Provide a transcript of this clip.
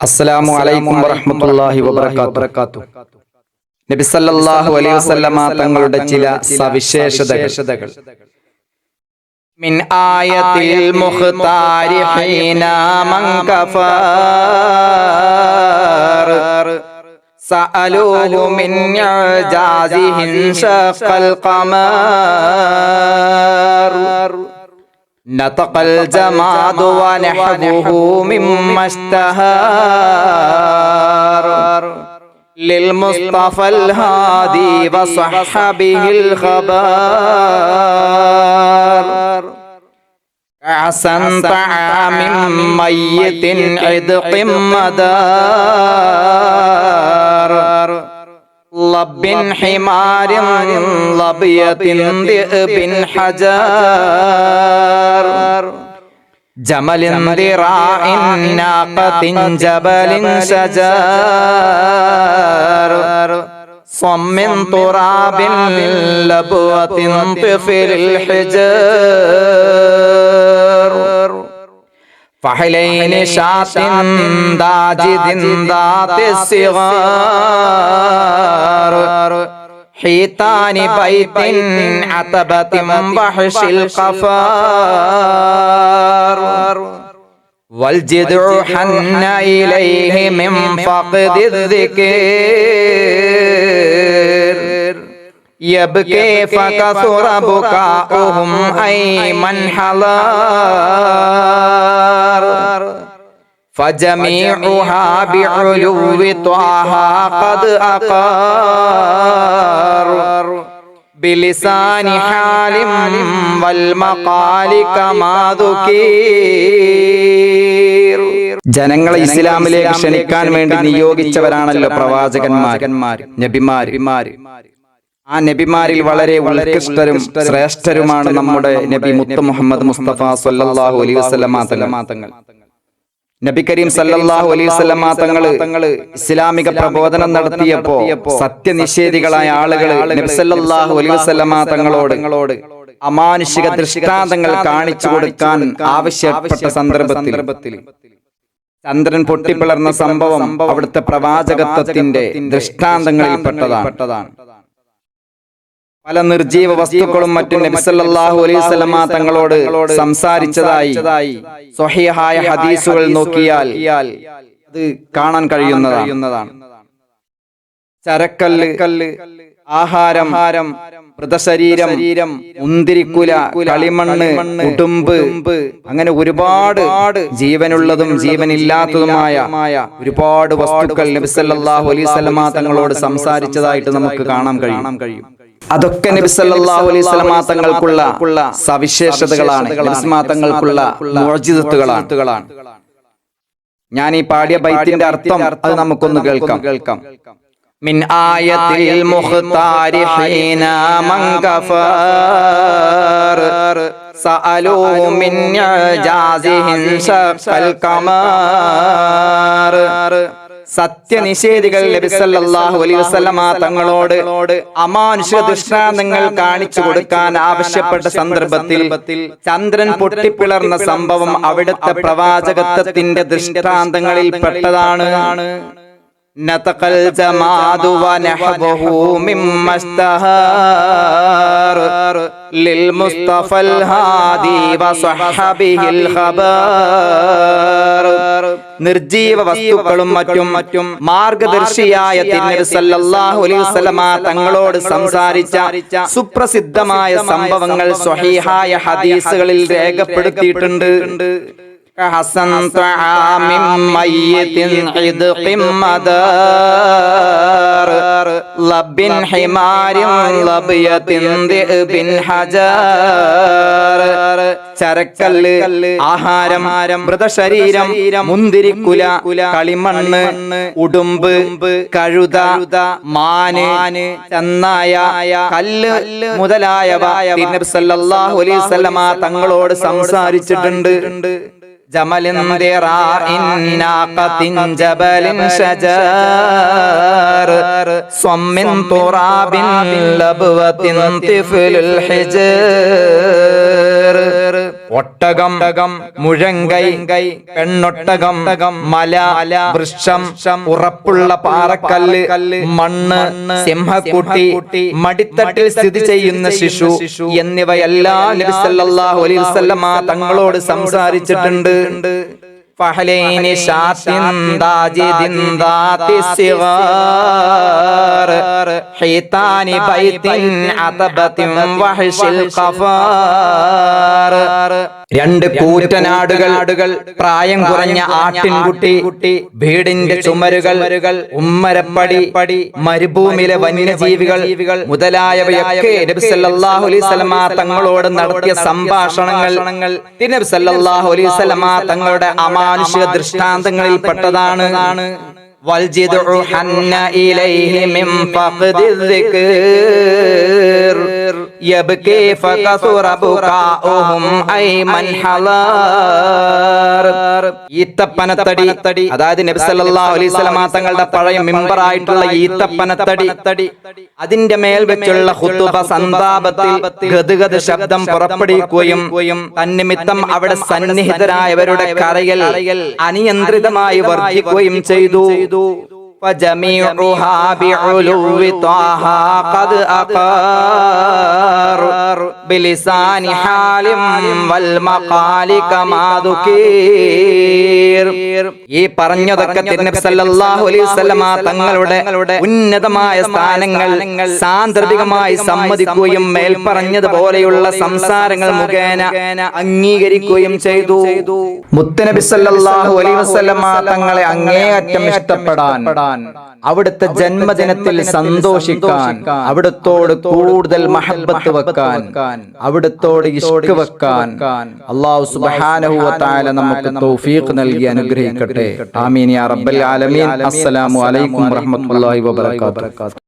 അസ്സലാമു അലൈക്കും വറഹ്മത്തുള്ളാഹി വബറകാതുഹു. നബി സല്ലല്ലാഹു അലൈഹി വസല്ലമ തങ്ങളുടെ ചില സവിശേഷതകൾ. മിൻ ആയത്തിൽ മുഖ്താരി ഹീന മൻ കഫാർ സഅലൂഹു മിൻ ജാസിഹിൻ ഷഖൽ ഖമാർ. نطق الجماد ونحبه مما اشتهار للمصطفى الهادي وصحبه الخبار عسى طعام ميت عدق مدار لب حمار لبية ذئب حجار. جمل ذراع ناقة جبل شجار. صم تراب لبوة طفل الحجار فحلين شاط داجد ذات الصغار حيطان بيت عتبة وحش القفار والجدع حن إليه من فقد الذكر يبكي فكثر بكاؤهم أي من حضار فجميعها بعلو طه قد أقار بلسان حال والمقال كما ذكير ജനങ്ങളെ ഇസ്ലാമിലേക്ക് ക്ഷണിക്കാൻ വേണ്ടി നിയോഗിച്ചവരാണല്ലോ പ്രവാചകന്മാർ നബിമാർ ആ നബിമാരിൽ വളരെ ഉത്കൃഷ്ടരും ശ്രേഷ്ഠരുമാണ് നമ്മുടെ നബി മുത്ത മുഹമ്മദ് മുസ്തഫ സല്ലല്ലാഹു അലൈഹി വസല്ലമ തങ്ങൾ. നബി കരീം സല്ലല്ലാഹു അലൈഹി വസല്ലമ തങ്ങൾ ഇസ്ലാമിക പ്രബോധനം നടത്തിയപ്പോ സത്യനിഷേധികളായ ആളുകൾ നബി സല്ലല്ലാഹു അലൈഹി വസല്ലമ തങ്ങളോട് അമാനുഷിക ദൃഷ്ടാന്തങ്ങൾ കാണിച്ചു കൊടുക്കാൻ ആവശ്യപ്പെട്ട സന്ദർഭത്തിൽ ചന്ദ്രൻ പൊട്ടിപ്പിളർന്ന സംഭവം അവിടുത്തെ പ്രവാചകത്വത്തിന്റെ ദൃഷ്ടാന്തങ്ങളിൽ പെട്ടതാണ്. പല നിർജീവ വസ്തുക്കളും മറ്റും നബിസല്ലാഹു വസല്ലമ തങ്ങളോട് സംസാരിച്ചതായി സ്വഹിഹായ ഹദീസുകൾ നോക്കിയാൽ അത് കാണാൻ കഴിയുന്നതാണ്. ചരക്കല്ല് കല്ല് ആഹാരം ഹാരം മൃതശരീരം ശരീരം മുന്തിരിക്കുല കളിമണ്ണ് ഉടുമ്പ് അങ്ങനെ ഒരുപാട് ജീവനുള്ളതും ജീവനില്ലാത്തതുമായ ഒരുപാട് വസ്തുക്കൾ നബിസല്ലാഹു വസല്ലമ തങ്ങളോട് സംസാരിച്ചതായിട്ട് നമുക്ക് കാണാൻ കഴിയും. അതൊക്കെ നബി സല്ലല്ലാഹു അലൈഹി വസല്ലമ തങ്ങൾക്കുള്ള സവിശേഷതകളാണ് നബിസ്മാ തങ്ങൾക്കുള്ള മോചിതത്തുകളാണ് ഞാൻ ഈ പാടിയ ബൈത്തിന്റെ അർത്ഥം അത് നമുക്കൊന്ന് കേൾക്കാം കേൾക്കാം من آية المختار حين من كفار سألوه من إعجازهم شق القمر സത്യനിഷേധികൾ നബി സല്ലല്ലാഹു അലൈഹി വസല്ലമ തങ്ങളോട് അമാനുഷിക ദൃഷ്ടാന്തങ്ങൾ കാണിച്ചു കൊടുക്കാൻ ആവശ്യപ്പെട്ട സന്ദർഭത്തിൽ ചന്ദ്രൻ പൊട്ടിപ്പിളർന്ന സംഭവം അവിടുത്തെ പ്രവാചകത്വത്തിന്റെ ദൃഷ്ടാന്തങ്ങളിൽ പെട്ടതാണ്. نطق الجماد ونحبه مما اشتهار للمصطفى الهادي وصحبه الخبار നിർജീവ വസ്തുക്കളും മറ്റും മറ്റും മാർഗദർശിയായ തിരുനബി സല്ലല്ലാഹു അലൈഹി വസല്ലമ തങ്ങളോട് സംസാരിച്ച സുപ്രസിദ്ധമായ സംഭവങ്ങൾ സ്വഹീഹായ ഹദീസുകളിൽ രേഖപ്പെടുത്തിയിട്ടുണ്ട് كحسن طعام ميت عدق مدار لب حمار لبية ذئب حجار ചരക്കല്ല് ആഹാരം മൃതശരീരം മുന്തിരിക്കുല കളിമണ്ണ് ഉടുമ്പ് കഴുത മാന് ചെന്നായ കല്ല് മുതലായവ നബി സല്ലല്ലാഹു അലൈഹി വസല്ലമ തങ്ങളോട് സംസാരിച്ചിട്ടുണ്ട് جمل ذراع ناقة جبل شجار صم تراب لبوة طفل الحجر ഒട്ടകം മുഴങ്കൈ പെണ്ണൊട്ടകം മല അല വൃക്ഷം ഉറപ്പുള്ള പാറക്കല്ല് മണ്ണ് സിംഹക്കുട്ടി മടിത്തട്ടിൽ സ്ഥിതി ചെയ്യുന്ന ശിശു എന്നിവയെല്ലാം നബി സല്ലല്ലാഹു അലൈഹി വസല്ലമ തങ്ങളോട് സംസാരിച്ചിട്ടുണ്ട്. فحلين شات داجد ذات الصغار حيطان بيت عتبة وحش القفار രണ്ട് കൂറ്റനാടുകൾ പ്രായം കുറഞ്ഞ ആട്ടിൻകുട്ടി വീടിന്റെ ചുമരുകൾ ഉമ്മരപ്പടി മരുഭൂമിയിലെ വന്യജീവികൾ മുതലായവയൊക്കെ നബി സല്ലല്ലാഹു അലൈഹി വസല്ലമ തങ്ങളോട് നടത്തിയ സംഭാഷണങ്ങൾ നബി സല്ലല്ലാഹു അലൈഹി വസല്ലമ തങ്ങളുടെ അമാനുഷിക ദൃഷ്ടാന്തങ്ങളിൽ പെട്ടതാണ്. വൽജിദ് ഇലൈഹി മിൻ ഫഖദിൽ يبكي فكثر بكاؤهم أي من حضر ഈത്തപ്പനത്തടി അതായത് നബി സല്ലല്ലാഹു അലൈഹി വസല്ലമ തങ്ങളുടെ പഴയ മിമ്പറായിട്ടുള്ള ഈത്തപ്പനത്തടി അതിന്റെ മേൽ വെച്ചുള്ള ഖുതുബ സന്താപത്തിൽ ഗദ്ഗദ ശബ്ദം പുറപ്പെടുവിക്കുകയും തന്നിമിത്തം അവിടെ സന്നിഹിതരായവരുടെ കരയൽ അനിയന്ത്രിതമായി വർദ്ധിക്കുകയും ചെയ്തു فجميعها بعلو طه قد أقر. بلسان حال والمقال كما ذكر. ഈ പറഞ്ഞതൊക്കെ തങ്ങളുടെ ഉന്നതമായ സ്ഥാനങ്ങൾ സാന്ദർഭികമായി സമ്മതിക്കുകയും മേൽപ്പറഞ്ഞത് പോലെയുള്ള സംസാരങ്ങൾ മുഖേന അംഗീകരിക്കുകയും ചെയ്തു. മുത്തനബി സല്ലല്ലാഹു അലൈഹി വസല്ലമ തങ്ങളെ അങ്ങേയറ്റം ഇഷ്ടപ്പെടാൻ. അവിടുത്തെ ജന്മദിനത്തിൽ സന്തോഷിക്കാൻ. അവിടുത്തോട് കൂടുതൽ മഹബത്ത് വെക്കാൻ. അവിടുത്തോട് ഇഷ്ടവെക്കാൻ അള്ളാഹു സുബ്ഹാനഹു വ നമുക്ക് തൗഫീഖ് നൽകി. അനുഗ്രഹിക്കട്ടെ ആമീൻ. യാ റബ്ബൽ ആലമീൻ. അസ്സലാമു അലൈക്കും വറഹ്മത്തുള്ളാഹി വബറകാതുഹു.